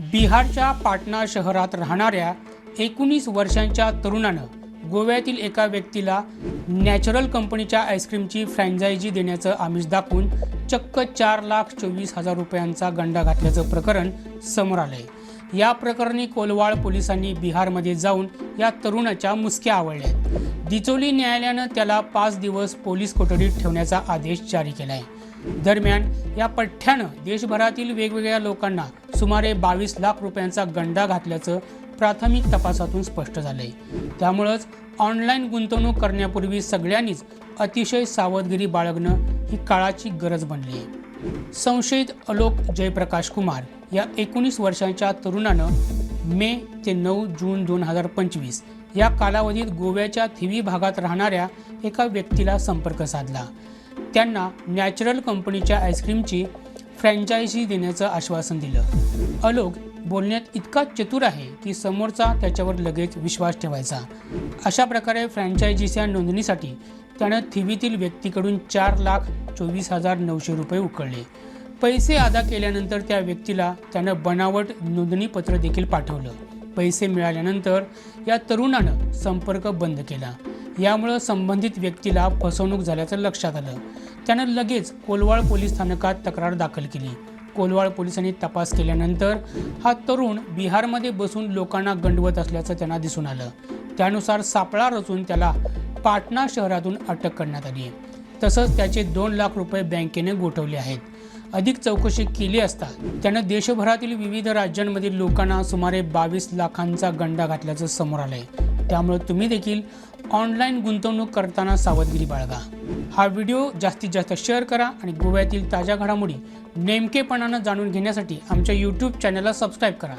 बिहारच्या पाटणा शहरात राहणाऱ्या एकोणीस वर्षांच्या तरुणानं गोव्यातील एका व्यक्तीला नॅचरल कंपनीच्या आईस्क्रीमची फ्रँचायझी देण्याचं आमिष दाखवून चक्क चार लाख चोवीस हजार रुपयांचा गंडा घातल्याचं प्रकरण समोर आलंय. या प्रकरणी कोलवाड पोलिसांनी बिहारमध्ये जाऊन या तरुणाच्या मुसक्या आवळल्या. दिचोली न्यायालयानं त्याला पाच दिवस पोलीस कोठडीत ठेवण्याचा आदेश जारी केला आहे दरम्यान या पठ्ठ्यानं देशभरातील वेगवेगळ्या लोकांना सुमारे बावीस लाख रुपयांचा गंडा घातल्याचं प्राथमिक तपासातून स्पष्ट झालंय. त्यामुळंच ऑनलाईन गुंतवणूक करण्यापूर्वी सगळ्यांनीच अतिशय सावधगिरी बाळगणं ही काळाची गरज बनली आहे. संशयित अलोक जयप्रकाश कुमार या एकोणीस वर्षांच्या तरुणानं मे ते नऊ जून दोन हजार पंचवीस या कालावधीत गोव्याच्या थिवी भागात राहणाऱ्या एका व्यक्तीला संपर्क साधला. त्यांना नॅचरल कंपनीच्या आईस्क्रीमची फ्रँचायझी देण्याचं आश्वासन दिलं. अलोक बोलण्यात इतका चतुर आहे की समोरचा त्याच्यावर लगेच विश्वास ठेवायचा. अशा प्रकारे फ्रँचायझीच्या नोंदणीसाठी त्यानं थिवीतील व्यक्तीकडून चार लाख चोवीस हजार नऊशे रुपये उकळले. पैसे अदा केल्यानंतर त्या व्यक्तीला त्यानं बनावट नोंदणीपत्र देखील पाठवलं. पैसे मिळाल्यानंतर या तरुणानं संपर्क बंद केला. यामुळं संबंधित व्यक्तीला फसवणूक झाल्याचं लक्षात आलं. त्यानं लगेच कोलवाड पोलीस स्थानकात तक्रार दाखल केली. कोलवाड पोलिसांनी तपास केल्यानंतर हा तरुण बिहारमध्ये बसून लोकांना गंडवत असल्याचं त्यांना दिसून आलं. त्यानुसार सापळा रचून त्याला पाटणा शहरातून अटक करण्यात आली. आहे तसंच त्याचे दोन लाख रुपये बँकेने गोठवले आहेत. अधिक चौकशी केली असता त्यानं देशभरातील विविध राज्यांमधील लोकांना सुमारे बावीस लाखांचा गंडा घातल्याचं समोर आलंय. त्यामुळे तुम्ही देखील ऑनलाईन गुंतवणूक करताना सावधगिरी बाळगा. हा व्हिडिओ जास्तीत जास्त शेअर करा आणि गोव्यातील ताज्या घडामोडी नेमकेपणानं जाणून घेण्यासाठी आमच्या यूट्यूब चॅनलला सबस्क्राईब करा.